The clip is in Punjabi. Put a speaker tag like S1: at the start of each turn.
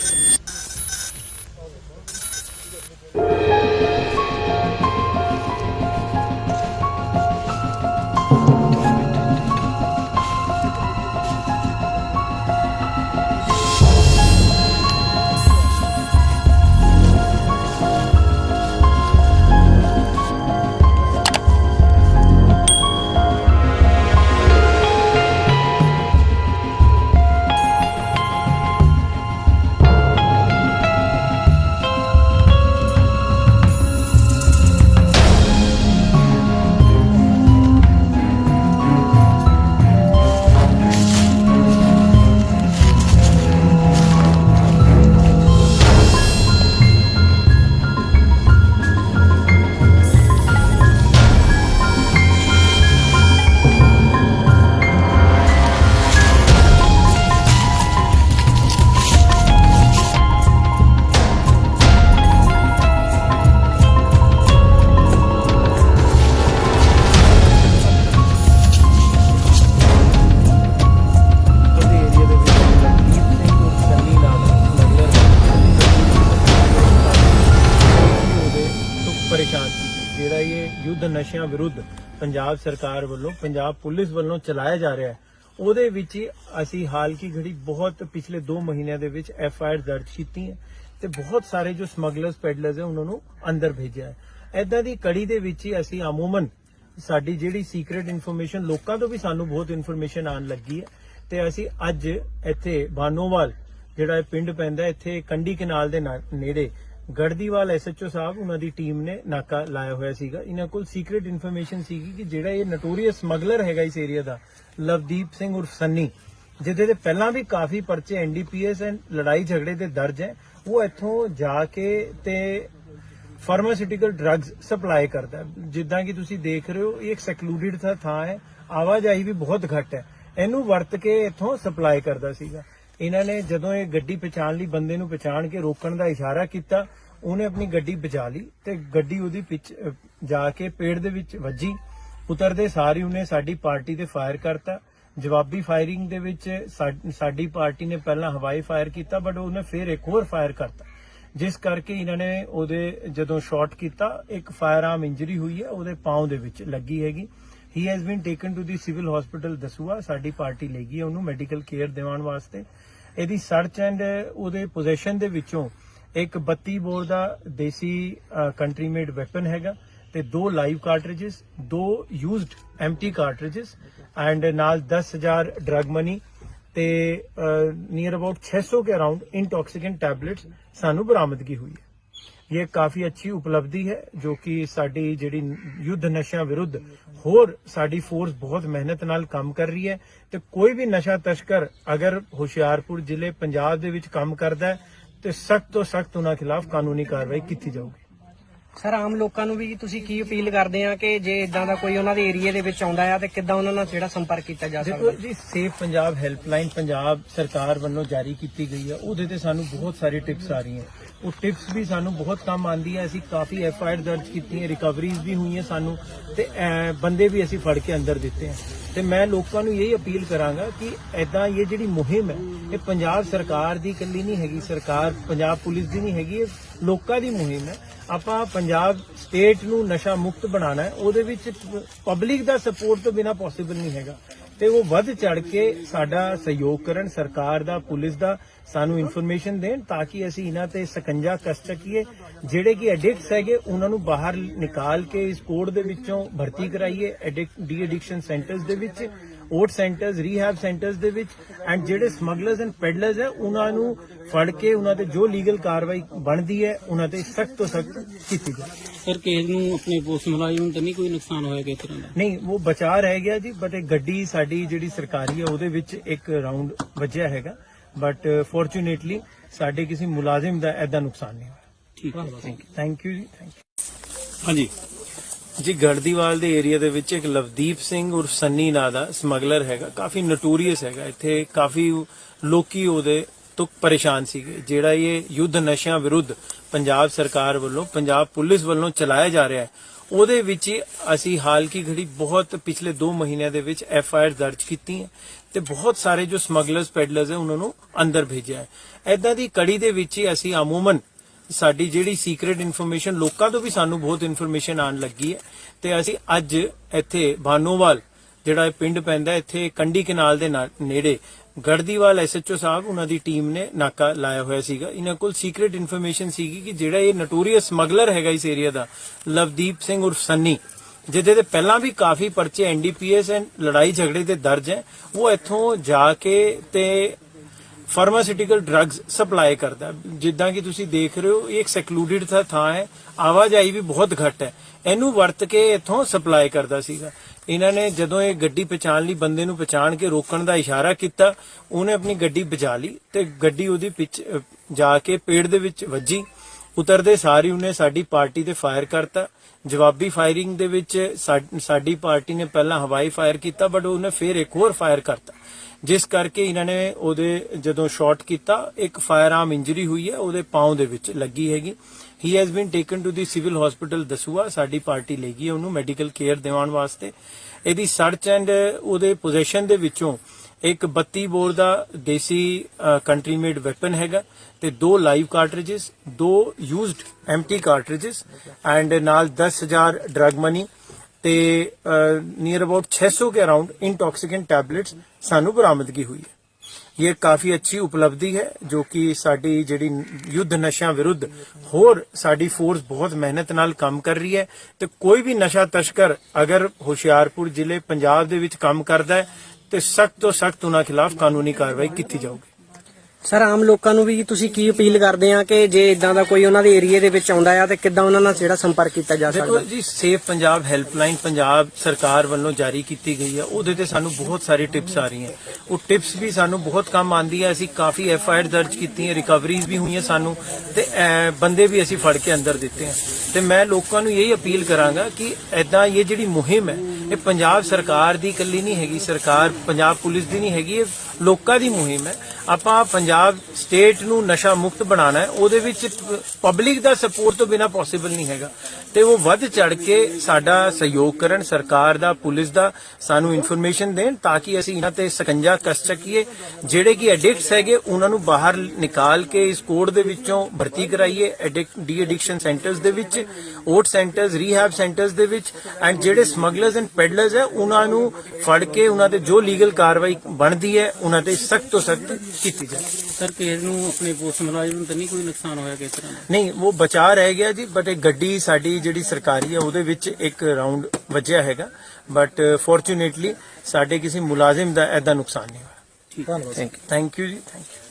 S1: Thank you. ਯੁੱਧ ਵਿਰੁੱਧ ਪੰਜਾਬ ਸਰਕਾਰ ਵੱਲੋਂ, ਪੰਜਾਬ ਪੁਲਿਸ ਵੱਲੋਂ ਚਲਾਇਆ ਜਾ ਰਿਹਾ ਹੈ। ਉਹਦੇ ਵਿੱਚ ਹੀ ਅਸੀਂ ਹਾਲ ਕੀ ਘੜੀ ਬਹੁਤ ਪਿਛਲੇ 2 ਮਹੀਨਿਆਂ ਦੇ ਵਿੱਚ ਐਫ ਆਈ ਆਰ ਦਰਜ ਕੀਤੀ ਹੈ ਤੇ ਬਹੁਤ ਸਾਰੇ ਜੋ ਸਮਗਲਰਸ, ਪੈਡਲਰਸ ਹੈ, ਉਹਨਾਂ ਨੂੰ ਅੰਦਰ ਭੇਜਿਆ ਹੈ। ਐਦਾਂ ਦੀ ਕੜੀ ਦੇ ਵਿੱਚ ਹੀ ਅਸੀਂ ਅਮੂਮਨ ਸਾਡੀ ਜਿਹੜੀ ਸੀਕ੍ਰੀਟ ਇਨਫੋਰਮੇਸ਼ਨ ਲੋਕਾਂ ਤੋਂ ਵੀ ਸਾਨੂੰ ਬਹੁਤ ਇਨਫੋਰਮੇਸ਼ਨ ਆਉਣ ਲੱਗੀ ਹੈ ਤੇ ਅਸੀਂ ਅੱਜ ਇੱਥੇ ਬਾਨੋਵਾਲ, ਜਿਹੜਾ ਪਿੰਡ ਪੈਂਦਾ ਇੱਥੇ ਕੰਡੀ ਕਨਾਲ ਦੇ ਨੇੜੇ ਗੜਦੀਵਾਲ ਐਸਐਚਓ ਸਾਹਿਬ, ਉਹਨਾਂ ਦੀ ਟੀਮ ਨੇ ਨਾਕਾ ਲਾਇਆ ਹੋਇਆ ਸੀਗਾ। ਇਹਨਾਂ ਕੋਲ ਸੀਕ੍ਰੀਟ ਇਨਫੋਰਮੇਸ਼ਨ ਸੀਗੀ ਕਿ ਜਿਹੜਾ ਇਹ ਨਟੋਰੀਅਸ ਸਮਗਲਰ ਹੈਗਾ ਇਸ ਏਰੀਆ ਦਾ, ਲਵਦੀਪ ਸਿੰਘ ਉਰਫ ਸੰਨੀ, ਜਿਹਦੇ ਤੇ ਪਹਿਲਾਂ ਵੀ ਕਾਫੀ ਪਰਚੇ ਐਨਡੀਪੀਐਸ ਐਂਡ ਲੜਾਈ ਝਗੜੇ ਦੇ ਦਰਜ ਹੈ, ਉਹ ਇੱਥੋਂ ਜਾ ਕੇ ਤੇ ਫਾਰਮਾਸਿਊਟੀਕਲ ਡਰੱਗਸ ਸਪਲਾਈ ਕਰਦਾ ਹੈ। ਜਿੱਦਾਂ ਕਿ ਤੁਸੀਂ ਦੇਖ ਰਹੇ ਹੋ, ਇਹ ਇੱਕ ਸੈਕਲੂਡਡ ਥਾਂ ਹੈ, ਆਵਾਜਾਈ ਵੀ ਬਹੁਤ ਘੱਟ ਹੈ। ਇਹਨੂੰ ਵਰਤ ਕੇ ਇੱਥੋਂ ਸਪਲਾਈ ਕਰਦਾ ਸੀਗਾ। ਇਹਨਾਂ ਨੇ ਜਦੋਂ ਇਹ ਗੱਡੀ ਪਛਾਣ ਲਈ ਬੰਦੇ ਨੂੰ ਪਛਾਣ ਕੇ ਰੋਕਣ ਦਾ ਇਸ਼ਾਰਾ ਕੀਤਾ, ਉਹਨੇ ਆਪਣੀ ਗੱਡੀ ਬਚਾ ਲਈ ਤੇ ਗੱਡੀ ਉਹਦੀ ਪਿੱਛ ਜਾ ਕੇ ਪੇੜ ਦੇ ਵਿੱਚ ਵੱਜੀ, ਉਤਰਦੇ ਸਾਰ ਉਹਨੇ ਸਾਡੀ ਪਾਰਟੀ ਤੇ ਫਾਇਰ ਕਰਤਾ। ਜਵਾਬੀ ਫਾਇਰਿੰਗ ਦੇ ਵਿੱਚ ਸਾਡੀ ਪਾਰਟੀ ਨੇ ਪਹਿਲਾਂ ਹਵਾਈ ਫਾਇਰ ਕੀਤਾ, ਬਟ ਉਹਨੇ ਫਿਰ ਇੱਕ ਹੋਰ ਫਾਇਰ ਕਰਤਾ। ਜਿਸ ਕਰਕੇ ਇਹਨਾਂ ਨੇ ਉਹਦੇ ਜਦੋਂ ਸ਼ਾਟ ਕੀਤਾ, ਇੱਕ ਫਾਇਰ ਆਰਮ ਇੰਜਰੀ ਹੋਈ ਹੈ, ਉਹਦੇ ਪਾਉ ਦੇ ਵਿੱਚ ਲੱਗੀ ਹੈਗੀ। He has been taken to the civil hospital Dasuya ਸਾਡੀ ਪਾਰਟੀ ਲੈ ਗਈ ਹੈ ਉਹਨੂੰ ਮੈਡੀਕਲ ਕੇਅਰ ਦਿਵਾਉਣ ਵਾਸਤੇ। ਇਹਦੀ ਸਰਚ ਐਂਡ ਉਹਦੇ ਪੋਜੀਸ਼ਨ ਦੇ ਵਿੱਚੋਂ ਇੱਕ 32 ਬੋਰ ਦਾ ਦੇਸੀ ਕੰਟਰੀ ਮੇਡ ਵੈਪਨ ਹੈਗਾ ਤੇ ਦੋ ਲਾਈਵ ਕਾਰਟ੍ਰਿਜਸ ਦੋ ਯੂਜ਼ਡ ਐਮਟੀ ਕਾਰਟ੍ਰਿਜਸ ਐਂਡ ਨਾਲ 10000 ਡਰਗ ਮਨੀ ਤੇ ਨੀਅਰ ਅਬਾਊਟ 600 ਕੇ ਅਰਾਊਂਡ ਇਨਟੌਕਸੀਕੈਂਟ ਟੈਬਲੇਟਸ ਸਾਨੂੰ ਬਰਾਮਦਗੀ ਹੋਈ ਹੈ। ਇਹ ਕਾਫੀ ਅੱਛੀ ਉਪਲਬਧੀ ਹੈ, ਜੋ ਕਿ ਸਾਡੀ ਜਿਹੜੀ ਯੁੱਧ ਨਸ਼ਿਆਂ ਵਿਰੁੱਧ ਹੋਰ ਸਾਡੀ ਫੋਰਸ ਬਹੁਤ ਮਿਹਨਤ ਨਾਲ ਕੰਮ ਕਰ ਰਹੀ ਹੈ ਤੇ ਕੋਈ ਵੀ ਨਸ਼ਾ ਤਸਕਰ ਅਗਰ ਹੁਸ਼ਿਆਰਪੁਰ ਜ਼ਿਲ੍ਹੇ ਪੰਜਾਬ ਦੇ ਵਿੱਚ ਕੰਮ ਕਰਦਾ ਹੈ, ਤੇ ਸਖਤ ਤੋਂ ਸਖਤ ਉਹਨਾਂ ਖਿਲਾਫ ਕਾਨੂੰਨੀ ਕਾਰਵਾਈ ਕੀਤੀ ਜਾਊਗੀ।
S2: ਸਰ, ਆਮ ਲੋਕਾਂ ਨੂੰ ਵੀ ਤੁਸੀਂ ਕੀ ਅਪੀਲ ਕਰਦੇ ਆ ਕਿ ਜੇ ਇਦਾਂ ਦਾ ਕੋਈ ਉਹਨਾਂ ਦੇ ਏਰੀਆ ਦੇ ਵਿੱਚ ਆਉਂਦਾ ਆ ਤੇ ਕਿੱਦਾਂ ਉਹਨਾਂ ਨਾਲ ਜਿਹੜਾ ਸੰਪਰਕ ਕੀਤਾ ਜਾ
S1: ਦੇਖੋ ਜੀ, ਸੇਫ ਪੰਜਾਬ ਹੈਲਪਲਾਈਨ ਪੰਜਾਬ ਸਰਕਾਰ ਵੱਲੋਂ ਜਾਰੀ ਕੀਤੀ ਗਈ ਹੈ ਉਹਦੇ ਤੇ ਸਾਨੂੰ ਬਹੁਤ ਸਾਰੀ ਟਿਪਸ ਆ ਰਹੀਆਂ। ਉਹ ਟਿਪਸ ਵੀ ਸਾਨੂੰ ਬਹੁਤ ਕੰਮ ਆਂਦੀ ਹੈ ਅਸੀਂ ਕਾਫੀ ਐਫ ਆਈ ਆਰ ਦਰਜ ਕੀਤੀਆਂ, ਰਿਕਵਰੀਜ਼ ਵੀ ਹੋਈਆਂ ਸਾਨੂੰ ਤੇ ਬੰਦੇ ਵੀ ਅਸੀਂ ਫੜ ਕੇ ਅੰਦਰ ਦਿੱਤੇ ਆ। ਤੇ ਮੈਂ ਲੋਕਾਂ ਨੂੰ ਇਹ ਅਪੀਲ ਕਰਾਂਗਾ ਕਿ ਐਦਾਂ ਇਹ ਜਿਹੜੀ ਮੁਹਿੰਮ ਹੈ, ਇਹ ਪੰਜਾਬ ਸਰਕਾਰ ਦੀ ਇਕੱਲੀ ਨਹੀਂ ਹੈਗੀ, ਸਰਕਾਰ ਪੰਜਾਬ ਪੁਲਿਸ ਦੀ ਨਹੀਂ ਹੈਗੀ, ਇਹ ਲੋਕਾਂ ਦੀ ਮੁਹਿੰਮ ਹੈ। ਆਪਾਂ ਪੰਜਾਬ ਸਟੇਟ ਨੂੰ ਨਸ਼ਾ ਮੁਕਤ ਬਣਾਉਣਾ ਹੈ, ਉਹਦੇ ਵਿੱਚ ਪਬਲਿਕ ਦਾ ਸਪੋਰਟ ਤੋਂ ਬਿਨਾ ਪੋਸੀਬਲ ਨਹੀਂ ਹੈਗਾ। ਤੇ ਉਹ ਵੱਧ ਚੜ ਕੇ ਸਾਡਾ ਸਹਿਯੋਗ ਕਰਨ, ਸਰਕਾਰ ਦਾ, ਪੁਲਿਸ ਦਾ, ਸਾਨੂੰ ਇਨਫੋਰਮੇਸ਼ਨ ਦੇਣ ਤਾਂ ਕਿ ਅਸੀਂ ਇਹਨਾਂ ਤੇ ਸਕੰਜਾ ਕਸ ਸਕੀਏ। ਜਿਹੜੇ ਕਿ ਐਡਿਕਟਸ ਹੈਗੇ, ਉਹਨਾਂ ਨੂੰ ਬਾਹਰ ਨਿਕਾਲ ਕੇ ਇਸ ਕੋਡ ਦੇ ਵਿੱਚੋਂ ਭਰਤੀ ਕਰਾਈਏ ਐਡਿਕ ਡੀ ਐਡਿਕਸ਼ਨ ਸੈਂਟਰਸ ਦੇ ਵਿੱਚ। ਓਟ ਸੈਂਟਰਸ ਰੀਹੈਬ ਸੈਂਟਰਸ ਦੇ ਵਿੱਚ ਐਂਡ ਜਿਹੜੇ ਸਮਗਲਰਸ ਐਂਡ ਪੈਡਲਰਸ ਹੈ ਉਹਨਾਂ ਨੂੰ ਫੜ ਕੇ ਉਹਨਾਂ ਤੇ ਜੋ ਲੀਗਲ ਕਾਰਵਾਈ ਬਣਦੀ ਹੈ ਉਹਨਾਂ ਤੇ ਸਖਤ ਤੋਂ ਸਖਤ ਕੀਤੀ ਜਾਏ
S3: ਸਰ ਕੇਸ ਨੂੰ ਆਪਣੇ ਪੁਲਿਸ ਮੁਲਾਜ਼ਮ ਨੂੰ ਤਾਂ ਨਹੀਂ ਕੋਈ ਨੁਕਸਾਨ ਹੋਇਆ ਕਿਸ ਤਰ੍ਹਾਂ ਦਾ?
S1: ਨਹੀਂ ਉਹ ਬਚਾ ਰਹਿ ਗਿਆ ਜੀ ਬਟ ਇਹ ਗੱਡੀ ਸਾਡੀ ਜਿਹੜੀ ਸਰਕਾਰੀ ਹੈ ਉਹਦੇ ਵਿੱਚ ਇੱਕ ਰਾਉਂਡ ਵੱਜਿਆ ਹੈਗਾ। ਬਟ ਫੋਰਚੂਨੇਟਲੀ ਸਾਡੇ ਕਿਸੇ ਮੁਲਾਜ਼ਮ ਦਾ ਐਦਾ ਨੁਕਸਾਨ ਨਹੀਂ ਹੋਇਆ।
S3: ਠੀਕ ਹੈ।
S1: ਥੈਂਕ ਯੂ ਜੀ ਥੈਂਕ ਯੂ
S3: ਹਾਂਜੀ।
S1: ਜੀ, ਗੜਦੀਵਾਲ ਦੇ ਏਰੀਆ ਦੇ ਵਿੱਚ ਇੱਕ ਲਵਦੀਪ ਸਿੰਘ ਉਰਫ ਸੰਨੀ ਨਾਂ ਦਾ ਸਮਗਲਰ ਹੈਗਾ, ਕਾਫੀ ਨੋਟੋਰੀਅਸ ਹੈਗਾ। ਇੱਥੇ ਕਾਫੀ ਲੋਕੀ ਉਹਦੇ ਤੋਂ ਪਰੇਸ਼ਾਨ ਸੀਗੇ, ਜਿਹੜਾ ਇਹ ਯੁੱਧ ਨਸ਼ਿਆਂ ਵਿਰੁੱਧ ਪੰਜਾਬ ਸਰਕਾਰ ਵੱਲੋਂ, ਪੰਜਾਬ ਪੁਲਿਸ ਵੱਲੋਂ ਚਲਾਇਆ ਜਾ ਰਿਹਾ ਹੈ। ਉਹਦੇ ਵਿੱਚ ਹੀ ਅਸੀਂ ਹਾਲ ਕੀ ਘੜੀ ਬਹੁਤ ਪਿਛਲੇ 2 ਮਹੀਨਿਆਂ ਦੇ ਵਿੱਚ ਐਫ ਆਈ ਆਰ ਦਰਜ ਕੀਤੀ ਹੈ ਤੇ ਬਹੁਤ ਸਾਰੇ ਜੋ ਸਮਗਲਰਸ ਪੈਡਲਰਸ ਹੈ, ਉਹਨਾਂ ਨੂੰ ਅੰਦਰ ਭੇਜਿਆ ਹੈ। ਐਦਾਂ ਦੀ ਕੜੀ ਦੇ ਵਿੱਚ ਹੀ ਅਸੀਂ ਅਮੂਮਨ ਸਾਡੀ ਜਿਹੜੀ ਸੀਕ੍ਰੀਟ ਇਨਫੋਰਮੇਸ਼ਨ ਲੋਕਾਂ ਤੋਂ ਵੀ ਸਾਨੂੰ ਬਹੁਤ ਇਨਫੋਰਮੇਸ਼ਨ ਆਣ ਲੱਗੀ ਹੈ। ਤੇ ਅਸੀਂ ਅੱਜ ਇੱਥੇ ਭਾਨੋਵਾਲ, ਜਿਹੜਾ ਇਹ ਪਿੰਡ ਪੈਂਦਾ, ਇੱਥੇ ਕੰਡੀ ਕਨਾਲ ਦੇ ਨੇੜੇ ਗੜਦੀਵਾਲ ਐਸਐਚਓ ਸਾਹਿਬ, ਉਹਨਾਂ ਦੀ ਟੀਮ ਨੇ ਨਾਕਾ ਲਾਇਆ ਹੋਇਆ ਸੀਗਾ। ਇਹਨਾਂ ਕੋਲ ਸੀਕ੍ਰੀਟ ਇਨਫੋਰਮੇਸ਼ਨ ਸੀਗੀ ਕਿ ਜਿਹੜਾ ਇਹ ਨਟੋਰੀਅਸ ਸਮਗਲਰ ਹੈਗਾ ਇਸ ਏਰੀਆ ਦਾ, ਲਵਦੀਪ ਸਿੰਘ ਉਰਫ ਸੰਨੀ, ਜਿਹਦੇ ਤੇ ਪਹਿਲਾਂ ਵੀ ਕਾਫੀ ਪਰਚੇ ਐਨਡੀਪੀਐਸ ਐਂਡ ਲੜਾਈ ਝਗੜੇ ਤੇ ਦਰਜ ਹੈ। ਉਹ ਇੱਥੋਂ ਜਾ ਕੇ ਤੇ ਫਾਰਮਾਸਿਊਟੀਕਲ ਡਰੱਗਸ ਸਪਲਾਈ ਕਰਦਾ ਜਿੱਦਾਂ ਕਿ ਤੁਸੀਂ ਦੇਖ ਰਹੇ ਹੋ, ਇਹ ਇੱਕ ਸੈਕਲੂਡਡ ਥਾਂ ਹੈ। ਆਵਾਜਾਈ ਵੀ ਬਹੁਤ ਘੱਟ ਹੈ। ਇਹਨੂੰ ਵਰਤ ਕੇ ਇਥੋਂ ਸਪਲਾਈ ਕਰਦਾ ਸੀਗਾ। ਇਹਨਾਂ ਨੇ ਜਦੋਂ ਇਹ ਗੱਡੀ ਪਛਾਣ ਲਈ, ਬੰਦੇ ਨੂੰ ਪਛਾਣ ਕੇ ਰੋਕਣ ਦਾ ਇਸ਼ਾਰਾ ਕੀਤਾ, ਉਹਨੇ ਆਪਣੀ ਗੱਡੀ ਬਚਾ ਲਈ ਤੇ ਗੱਡੀ ਉਹਦੀ ਪਿੱਛੇ ਜਾ ਕੇ ਪੇੜ ਦੇ ਵਿੱਚ ਵੱਜੀ। ਉਤਰਦੇ ਸਾਰੀ ਉਹਨੇ ਸਾਡੀ ਪਾਰਟੀ ਤੇ ਫਾਇਰ ਕਰਤਾ। ਜਵਾਬੀ ਫਾਇਰਿੰਗ ਦੇ ਵਿੱਚ ਸਾਡੀ ਪਾਰਟੀ ਨੇ ਪਹਿਲਾਂ ਹਵਾਈ ਫਾਇਰ ਕੀਤਾ ਬਟ ਉਹਨੇ ਫਿਰ ਇੱਕ ਹੋਰ ਫਾਇਰ ਕਰਤਾ। ਜਿਸ ਕਰਕੇ ਇਹਨਾਂ ਨੇ ਉਹਦੇ ਜਦੋਂ ਸ਼ਾਟ ਕੀਤਾ, ਇੱਕ ਫਾਇਰ ਆਰਮ ਇੰਜਰੀ ਹੋਈ ਹੈ, ਉਹਦੇ ਪਾਉ ਦੇ ਵਿੱਚ ਲੱਗੀ ਹੈਗੀ। He has been taken to the civil hospital Dasuya ਸਾਡੀ ਪਾਰਟੀ ਲੈ ਗਈ ਹੈ ਉਹਨੂੰ ਮੈਡੀਕਲ ਕੇਅਰ ਦਿਵਾਉਣ ਵਾਸਤੇ। ਇਹਦੀ ਸਰਚ ਐਂਡ ਉਹਦੇ ਪੋਜੀਸ਼ਨ ਦੇ ਵਿੱਚੋਂ ਇੱਕ 32 ਬੋਰ ਦਾ ਦੇਸੀ ਕੰਟਰੀ ਮੇਡ ਵੈਪਨ ਹੈਗਾ ਤੇ ਦੋ ਲਾਈਵ ਕਾਰਟ੍ਰਿਜਸ ਦੋ ਯੂਜ਼ਡ ਐਮਟੀ ਕਾਰਟ੍ਰਿਜਸ ਐਂਡ ਨਾਲ 10000 ਡਰਗ ਮਨੀ ਤੇ ਨੀਅਰ ਅਬਾਊਟ 600 ਕੇ ਅਰਾਊਂਡ ਇਨਟੌਕਸੀਕੈਂਟ ਟੈਬਲੇਟਸ ਸਾਨੂੰ ਬਰਾਮਦਗੀ ਹੋਈ ਹੈ। ਇਹ ਕਾਫੀ ਅੱਛੀ ਉਪਲਬਧੀ ਹੈ ਜੋ ਕਿ ਸਾਡੀ ਜਿਹੜੀ ਯੁੱਧ ਨਸ਼ਿਆਂ ਵਿਰੁੱਧ ਹੋਰ ਸਾਡੀ ਫੋਰਸ ਬਹੁਤ ਮਿਹਨਤ ਨਾਲ ਕੰਮ ਕਰ ਰਹੀ ਹੈ ਤੇ ਕੋਈ ਵੀ ਨਸ਼ਾ ਤਸਕਰ ਅਗਰ ਹੁਸ਼ਿਆਰਪੁਰ ਜ਼ਿਲ੍ਹੇ ਪੰਜਾਬ ਦੇ ਵਿੱਚ ਕੰਮ ਕਰਦਾ ਹੈ ਤੇ ਸਖਤ ਤੋਂ ਸਖਤ ਉਹਨਾਂ ਖਿਲਾਫ ਕਾਨੂੰਨੀ ਕਾਰਵਾਈ ਕੀਤੀ ਜਾਊਗੀ।
S2: ਸਰ ਆਮ ਲੋਕਾਂ ਨੂੰ ਵੀ ਤੁਸੀਂ ਕੀ ਅਪੀਲ ਕਰਦੇ ਆ ਕਿ ਜੇ ਇਦਾਂ ਦਾ ਕੋਈ ਉਹਨਾਂ ਦੇ ਏਰੀਆ ਦੇ ਵਿੱਚ ਆਉਂਦਾ ਆ ਤੇ ਕਿੱਦਾਂ ਉਹਨਾਂ ਨਾਲ ਜਿਹੜਾ ਸੰਪਰਕ ਕੀਤਾ ਜਾ
S1: ਦੇਖੋ
S2: ਸਕਦਾ
S1: ਜੀ ਸੇਫ ਪੰਜਾਬ ਹੈਲਪਲਾਈਨ ਪੰਜਾਬ ਸਰਕਾਰ ਵੱਲੋਂ ਜਾਰੀ ਕੀਤੀ ਗਈ ਹੈ ਉਹਦੇ ਤੇ ਸਾਨੂੰ ਬਹੁਤ ਸਾਰੀ ਟਿਪਸ ਆ ਰਹੀਆਂ। ਉਹ ਟਿਪਸ ਵੀ ਸਾਨੂੰ ਬਹੁਤ ਕੰਮ ਆਂਦੀ ਹੈ ਅਸੀਂ ਕਾਫੀ ਐਫ ਆਈ ਆਰ ਦਰਜ ਕੀਤੀਆਂ ਰਿਕਵਰੀਜ਼ ਵੀ ਹੋਈਆਂ ਸਾਨੂੰ ਤੇ ਬੰਦੇ ਵੀ ਅਸੀਂ ਫੜ ਕੇ ਅੰਦਰ ਦਿੱਤੇ ਆ। ਤੇ ਮੈਂ ਲੋਕਾਂ ਨੂੰ ਇਹੀ ਅਪੀਲ ਕਰਾਂਗਾ ਕਿ ਐਦਾਂ ਇਹ ਜਿਹੜੀ ਮੁਹਿੰਮ ਹੈ ਇਹ ਪੰਜਾਬ ਸਰਕਾਰ ਦੀ ਇਕੱਲੀ ਨਹੀਂ ਹੈਗੀ, ਸਰਕਾਰ, ਪੰਜਾਬ ਪੁਲਿਸ ਦੀ ਨਹੀਂ ਹੈਗੀ, ਇਹ ਲੋਕਾਂ ਦੀ ਮੁਹਿੰਮ ਹੈ। ਆਪਾਂ ਪੰਜਾਬ ਸਟੇਟ ਨੂੰ ਨਸ਼ਾ ਮੁਕਤ ਬਣਾਉਣਾ ਹੈ, ਉਹਦੇ ਵਿੱਚ ਪਬਲਿਕ ਦਾ ਸਪੋਰਟ ਤੋਂ ਬਿਨਾ ਪੋਸੀਬਲ ਨਹੀਂ ਹੈਗਾ। ਤੇ ਉਹ ਵੱਧ ਚੜ ਕੇ ਸਾਡਾ ਸਹਿਯੋਗ ਕਰਨ, ਸਰਕਾਰ ਦਾ, ਪੁਲਿਸ ਦਾ ਸਾਨੂੰ ਇਨਫੋਰਮੇਸ਼ਨ ਦੇਣ ਤਾਂ ਕਿ ਅਸੀਂ ਇਹਨਾਂ ਤੇ ਸਕੰਜਾ ਕੱਸ ਸਕੀਏ। ਜਿਹੜੇ ਕਿ ਐਡਿਕਟਸ ਹੈਗੇ, ਉਹਨਾਂ ਨੂੰ ਬਾਹਰ ਨਿਕਾਲ ਕੇ ਇਸ ਕੋਡ ਦੇ ਵਿੱਚੋਂ ਭਰਤੀ ਕਰਾਈਏ ਡੀ ਐਡਿਕਸ਼ਨ ਸੈਂਟਰਸ ਦੇ ਵਿੱਚ ਓਟ ਸੈਂਟਰਸ ਰੀਹੈਬ ਸੈਂਟਰਸ ਦੇ ਵਿੱਚ ਐਂਡ ਜਿਹੜੇ ਸਮਗਲਰਸ ਐਂਡ ਪੈਡਲਰਸ ਹੈ, ਉਹਨਾਂ ਨੂੰ ਫੜ ਕੇ ਉਹਨਾਂ ਤੇ ਜੋ ਲੀਗਲ ਕਾਰਵਾਈ ਬਣਦੀ ਹੈ, ਉਹਨਾਂ ਤੇ ਸਖਤ ਤੋਂ ਸਖਤ ਕੀਤੀ ਜਾਏ।
S3: ਸਰ ਕਿਸੇ ਨੂੰ ਆਪਣੇ ਪੁਲਿਸ ਮੁਲਾਜ਼ਮ ਨੂੰ ਤਾਂ ਨਹੀਂ ਕੋਈ ਨੁਕਸਾਨ ਹੋਇਆ ਕਿਸ ਤਰ੍ਹਾਂ ਦਾ?
S1: ਨਹੀਂ ਉਹ ਬਚਾ ਰਹਿ ਗਿਆ ਜੀ ਬਟ ਇਹ ਗੱਡੀ ਸਾਡੀ ਜਿਹੜੀ ਸਰਕਾਰੀ ਹੈ ਉਹਦੇ ਵਿੱਚ ਇੱਕ ਰਾਉਂਡ ਵੱਜਿਆ ਹੈਗਾ। ਬਟ ਫੋਰਚੂਨੇਟਲੀ ਸਾਡੇ ਕਿਸੇ ਮੁਲਾਜ਼ਮ ਦਾ ਐਦਾ ਨੁਕਸਾਨ ਨਹੀਂ ਹੋਇਆ। ਯੂ ਥੈਂਕ ਯੂ ਜੀ ਥੈਂਕ ਯੂ